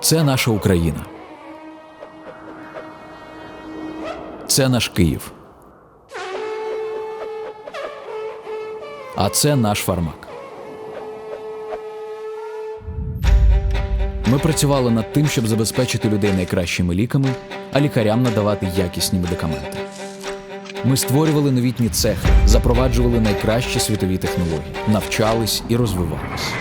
Це наша Україна. Це наш Київ. А це наш фармак. Ми працювали над тим, щоб забезпечити людей найкращими ліками, а лікарям надавати якісні медикаменти. Ми створювали новітні цехи, запроваджували найкращі світові технології, навчались і розвивались.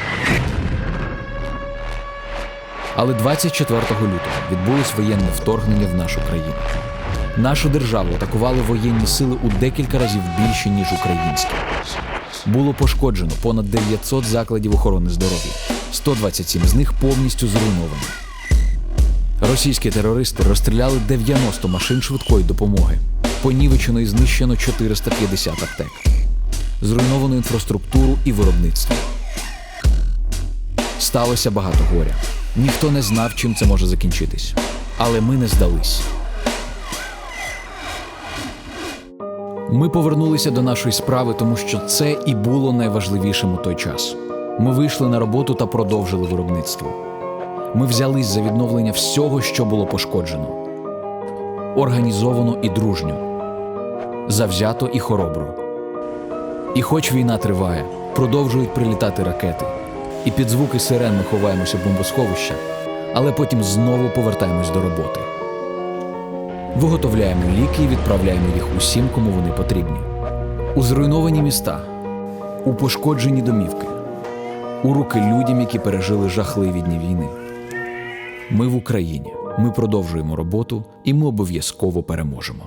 Але 24 лютого відбулось воєнне вторгнення в нашу країну. Нашу державу атакували воєнні сили у декілька разів більше, ніж українські. Було пошкоджено понад 900 закладів охорони здоров'я, 127 з них повністю зруйновані. Російські терористи розстріляли 90 машин швидкої допомоги. Понівечено і знищено 450 аптек. Зруйновано інфраструктуру і виробництво. Сталося багато горя. Ніхто не знав, чим це може закінчитись. Але ми не здались. Ми повернулися до нашої справи, тому що це і було найважливішим у той час. Ми вийшли на роботу та продовжили виробництво. Ми взялись за відновлення всього, що було пошкоджено. Організовано і дружньо, завзято і хоробро. І хоч війна триває, продовжують прилітати ракети, і під звуки сирен ми ховаємося в бомбосховища, але потім знову повертаємось до роботи. Виготовляємо ліки і відправляємо їх усім, кому вони потрібні. У зруйновані міста, у пошкоджені домівки, у руки людям, які пережили жахливі дні війни. Ми в Україні. Ми продовжуємо роботу, і ми обов'язково переможемо.